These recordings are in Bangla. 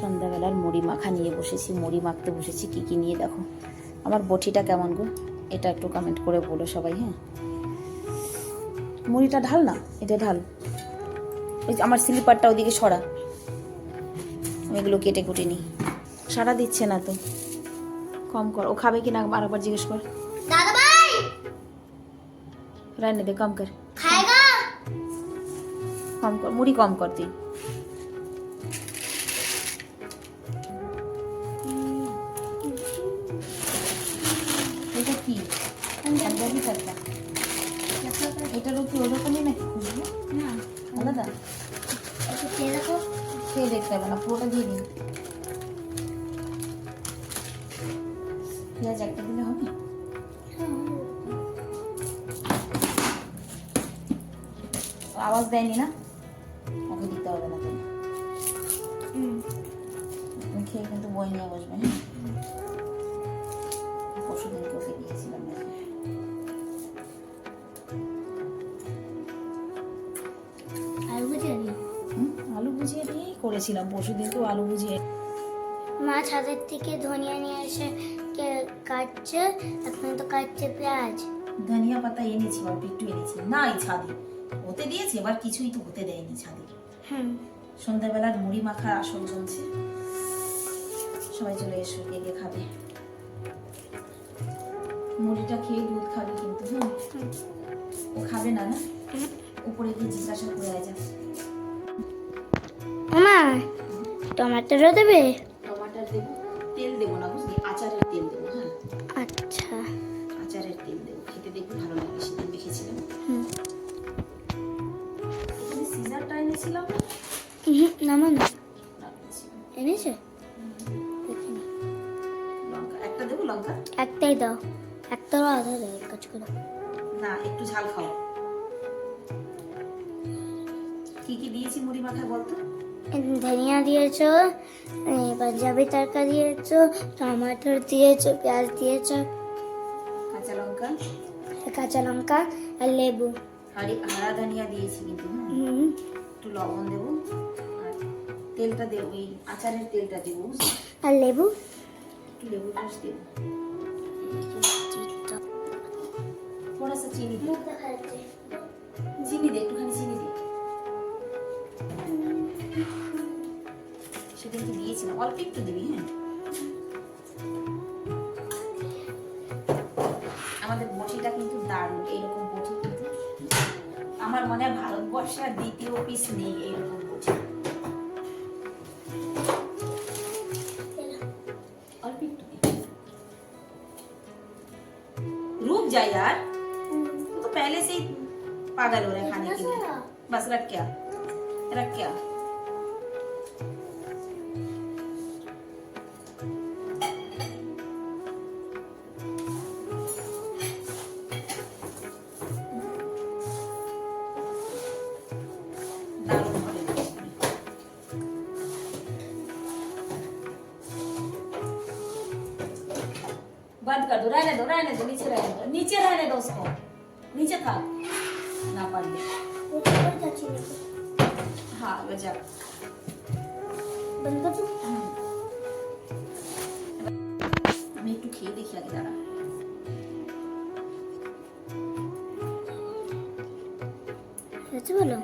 সন্ধ্যাবেলার মুড়ি মাখা নিয়ে বসেছি মুড়ি মাখতে বসেছি কি কি নিয়ে দেখো। আমার বটিটা কেমন গো? এটা একটু কমেন্ট করে বলো সবাই হ্যাঁ? মুড়িটা ঢাল না? এটা ঢাল। ওই আমার স্লিপারটা ওদিকে সরা। আমি এগুলো কেটে কুটে নিই। সারা দিচ্ছে না তো। কম কর। ও খাবে কি না আরেকবার জিজ্ঞেস কর। রান্না দে কম কর। কম কর। মুড়ি কম কর তুই। এটা কি? পাঞ্জাবি শাড়িটা এটারও কি ওরকমই নাকি খুঁজবে না। আলাদা? খেয়ে দেখতে হবে না পুরোটা দিয়ে দিন। পেঁয়াজ একটা দিলে হবে? আওয়াজ দেয়নি না? ওকে দিতে হবে না তুমি খেয়ে কিন্তু বই নিয়ে বসবে হ্যাঁ? পরশু দিনকে ওকে দিয়েছিলাম। আলু ভাজি হুম, আলু বুঝিয়ে দিয়েই করেছিলাম পরশু দিন তো আলু বুঝিয়ে মা ছাদের থেকে ধনিয়া নিয়ে এসে কাটছে এখন তো কাটছে পেঁয়াজ। ধনিয়া পাতা এনেছি অল্প একটু এনেছি। না এই ছাদে হতে দিয়েছি এবার কিছুই তো হতে দেয়নি ছাদে। হুম। সন্ধ্যাবেলার মুড়ি মাখার আসর চলছে সবাই চলে এসো কে খাবে? মুড়িটা খেয়ে দুধ খাবে কিন্তু হ্যাঁ ও খাবে না না? উপরে গিয়ে জিজ্ঞাসা করে আয় যা। মা টমেটোরও দেবে? টমাটার দেবো তেল দেবো না বুঝলি? আচারের তেল দেবো হ্যাঁ? আচ্ছা। আচারের তেল দেবো খেতে দেখবি ভালো লাগে সেদিন দেখেছিলাম। সিজারটা এনেছিলাম। না? হুম, না, এনেছে। একটা দেবো লঙ্কা? একটাই দাও। একটারও আধা এক কাজ করো। না একটু ঝাল খাও। কি কি দিয়েছি মুড়ি মাখায় বলতো? ধনিয়া দিয়েছ পাঞ্জাবি তরকা দিয়েছ টমাটোর দিয়েছ পেঁয়াজ দিয়েছ। কাঁচা লঙ্কা? কাঁচা লঙ্কা আর লেবু। হারি হারা ধনিয়া দিয়েছি কিন্তু একটু লবণ দেবো আর তেলটা দেবো আচারের তেলটা দেবো আর লেবু? একটু লেবু রস দেবো। দিয়েছিলাম অল্প একটু হ্যাঁ? আমাদের বটিটা কিন্তু দারুণ, এইরকম বটি কিন্তু আমার মনে হয় ভারতবর্ষে দ্বিতীয় পিস নেই এইরকম। रुक जा यार। तो पहले से ही पागल हो रहा है खाने के लिए। बस रख क्या? रख क्या? बंद कर दो रहने दो रहने दो नीचे रहने दो नीचे रहने दो उसको नीचे था ना पाइए हाँ बजा बंद कर दो আমি একটু খেয়ে দেখি আগে দাঁড়া হয়েছে বলো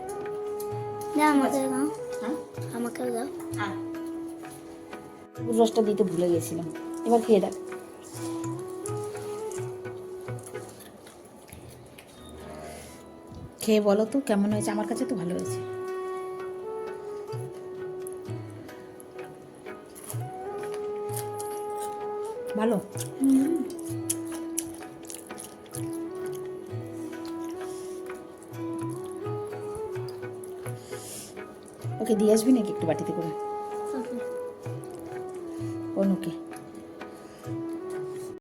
দাও আমাকে দাও হ্যাঁ আমাকেও দাও আয়। রসটা দিতে ভুলে গেছিলাম এবার খেয়ে দেখ খেয়ে বলো তো কেমন হয়েছে? আমার কাছে তো ভালো হয়েছে। ভালো? ওকে দিয়ে আসবি নাকি একটু বাটিতে করে? অনুকে